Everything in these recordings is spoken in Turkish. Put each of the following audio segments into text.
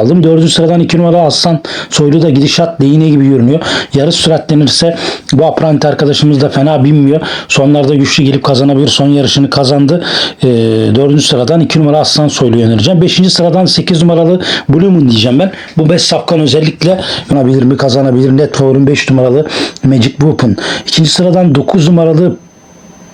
aldım. Dördüncü sıradan 2 numara Aslan Soylu da gidişat değine gibi görünüyor. Yarış süratlenirse bu apranti arkadaşımız da fena binmiyor. Sonlarda güçlü gelip kazanabilir. Son yarışını kazandı. Ee, dördüncü sıradan 2 numara Aslan Soylu'yu önereceğim. Beşinci sıradan 8 numaralı Blue diyeceğim ben. Bu 5 safkan özellikle yanabilir mi kazanabilir. Net favorim 5 numaralı Magic Weapon. İkinci sıradan 9 numaralı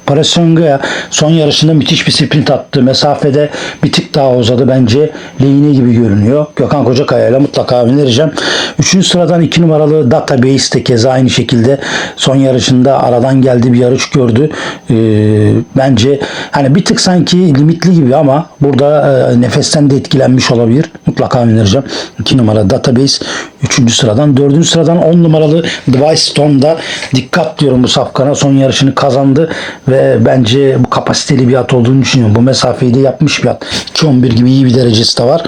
Parasonga'ya son yarışında müthiş bir sprint attı. Mesafede bir tık daha uzadı. Bence lehine gibi görünüyor. Gökhan Kocakaya ile mutlaka önereceğim. Üçüncü sıradan iki numaralı Database de keza aynı şekilde son yarışında aradan geldi bir yarış gördü. Ee, bence hani bir tık sanki limitli gibi ama burada e, nefesten de etkilenmiş olabilir. Mutlaka önereceğim. İki numara Database. Üçüncü sıradan. Dördüncü sıradan on numaralı Device Stone'da dikkat diyorum bu safkana. Son yarışını kazandı ve bence bu kapasiteli bir at olduğunu düşünüyorum. Bu mesafeyi de yapmış bir at. 2.11 gibi iyi bir derecesi de var.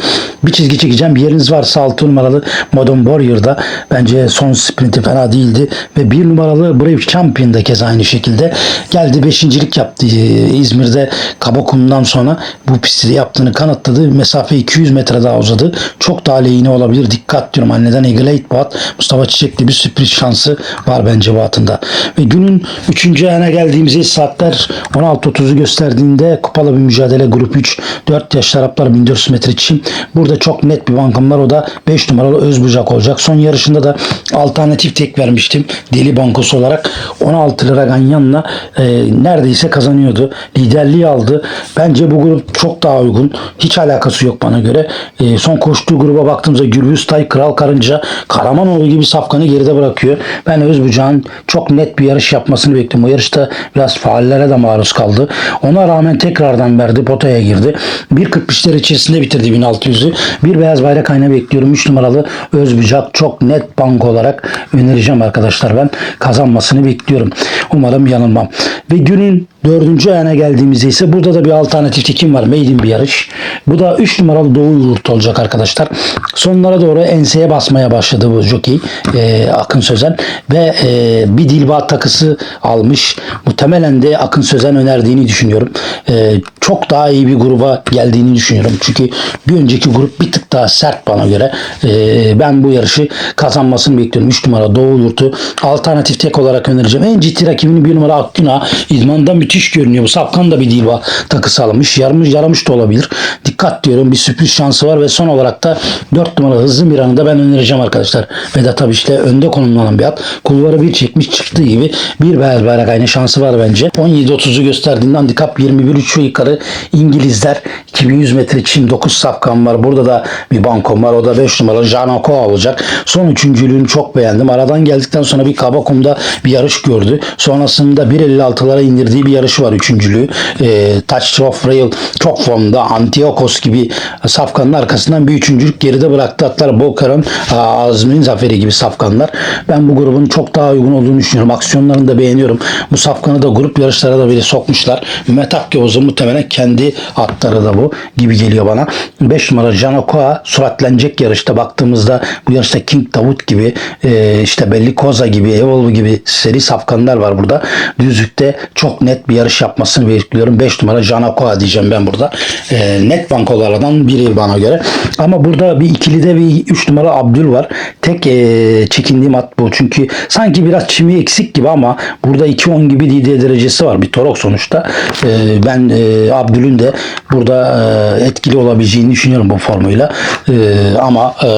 Bir çizgi çekeceğim. Bir yeriniz varsa 6 numaralı Modern Warrior'da bence son sprinti fena değildi. Ve bir numaralı Brave Champion da keza aynı şekilde geldi. Beşincilik yaptı. Ee, İzmir'de Kabakum'dan sonra bu pisti yaptığını kanıtladı. Mesafe 200 metre daha uzadı. Çok daha lehine olabilir. Dikkat diyorum. Anneden Eagle bu at. Mustafa Çiçek'li bir sürpriz şansı var bence bu atında. Ve günün 3. ayına geldiğimiz saatler 16.30'u gösterdiğinde kupalı bir mücadele grup 3 4 yaşlı Araplar 1400 metre için burada çok net bir bankam var o da 5 numaralı Özbucak olacak. Son yarışında da alternatif tek vermiştim deli bankosu olarak 16 lira ganyanla e, neredeyse kazanıyordu. Liderliği aldı. Bence bu grup çok daha uygun. Hiç alakası yok bana göre. E, son koştuğu gruba baktığımızda Gürbüz Tay, Kral Karınca, Karamanoğlu gibi safkanı geride bırakıyor. Ben Özbucak'ın çok net bir yarış yapmasını bekliyorum. O yarışta biraz faallere de maruz kaldı. Ona rağmen tekrardan verdi. Potaya girdi. 1.45'ler içerisinde bitirdi 1600'ü. Bir beyaz bayrak ayna bekliyorum. 3 numaralı Özbucak çok net bank olarak önereceğim arkadaşlar. Ben kazanmasını bekliyorum. Umarım yanılmam. Ve günün dördüncü ayağına geldiğimizde ise burada da bir alternatif tekim var. Maiden bir yarış. Bu da 3 numaralı Doğu Yurt olacak arkadaşlar. Sonlara doğru enseye basmaya başladı bu jockey. e, Akın Sözen. Ve e, bir dilbat takısı almış. Muhtemelen de Akın Sözen önerdiğini düşünüyorum. E, çok daha iyi bir gruba geldiğini düşünüyorum. Çünkü bir önceki grup bir tık daha sert bana göre. E, ben bu yarışı kazanmasını bekliyorum. 3 numara Doğu Yurt'u alternatif tek olarak önereceğim. En ciddi rakibini 1 numara Akgünah. İdmanda müthiş görünüyor. Bu Safkan da bir dilba takısı almış. Yarmış, yaramış da olabilir. Dikkat diyorum. Bir sürpriz şansı var ve son olarak da 4 numara Hızlı Miran'ı da ben önereceğim arkadaşlar. Vedat abi işte önde konumlanan bir at. Kulvarı bir çekmiş çıktığı gibi bir beyaz bayrak aynı şansı var bence. 17.30'u gösterdiğinde handikap 21 3 yukarı İngilizler 2100 metre için 9 safkan var. Burada da bir bankom var. O da 5 numaralı Janako olacak. Son üçüncülüğünü çok beğendim. Aradan geldikten sonra bir Kabakum'da bir yarış gördü. Sonrasında 1.56'lara indirdiği bir yarışı var üçüncülüğü. E, Touch of Rail çok formda. Antiochos gibi safkanın arkasından bir üçüncülük geride bıraktı. Atlar Bokar'ın Azmin Zaferi gibi safkanlar. Ben bu grubun çok daha uygun olduğunu düşünüyorum. Aksiyonlarını da beğeniyorum. Bu safkanı da grup yarışlara da bile sokmuşlar. Mehmet Akyavuz'un muhtemelen kendi atları da bu gibi geliyor bana. 5 numara Janokoa suratlenecek yarışta baktığımızda bu yarışta King Davut gibi e, işte Belli Koza gibi Evolve gibi seri safkanlar var burada. Düzlükte çok net bir yarış yapmasını bekliyorum. 5 numara Janokoa diyeceğim ben burada. E, net bankolardan biri bana göre. Ama burada bir ikilide bir 3 numara Abdül var. Tek e, çekindiğim at bu. Çünkü sanki biraz çimi eksik gibi ama burada 2-10 gibi DD derecesi var. Bir torok sonuçta. E, ben e, Abdül'ün de burada e, etkili olabileceğini düşünüyorum bu formuyla. E, ama e,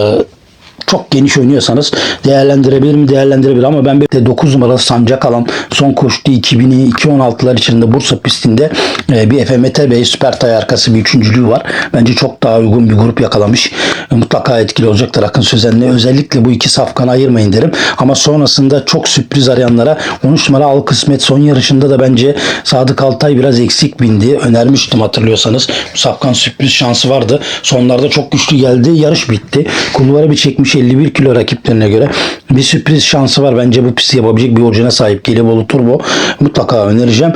çok geniş oynuyorsanız değerlendirebilir mi değerlendirebilir ama ben bir de 9 numaralı sancak alan son koştuğu 2000'i 2.16'lar içinde Bursa pistinde e, bir FMT Bey süper tay arkası bir üçüncülüğü var. Bence çok daha uygun bir grup yakalamış. E, mutlaka etkili olacaktır Akın Sözen'le. Özellikle bu iki safkanı ayırmayın derim. Ama sonrasında çok sürpriz arayanlara 13 numara Al Kısmet son yarışında da bence Sadık Altay biraz eksik bindi. Önermiştim hatırlıyorsanız. Safkan sürpriz şansı vardı. Sonlarda çok güçlü geldi. Yarış bitti. Kulvara bir çekmiş 51 kilo rakiplerine göre. Bir sürpriz şansı var. Bence bu pisti yapabilecek bir orijine sahip. Gelibolu Turbo. Mutlaka önereceğim.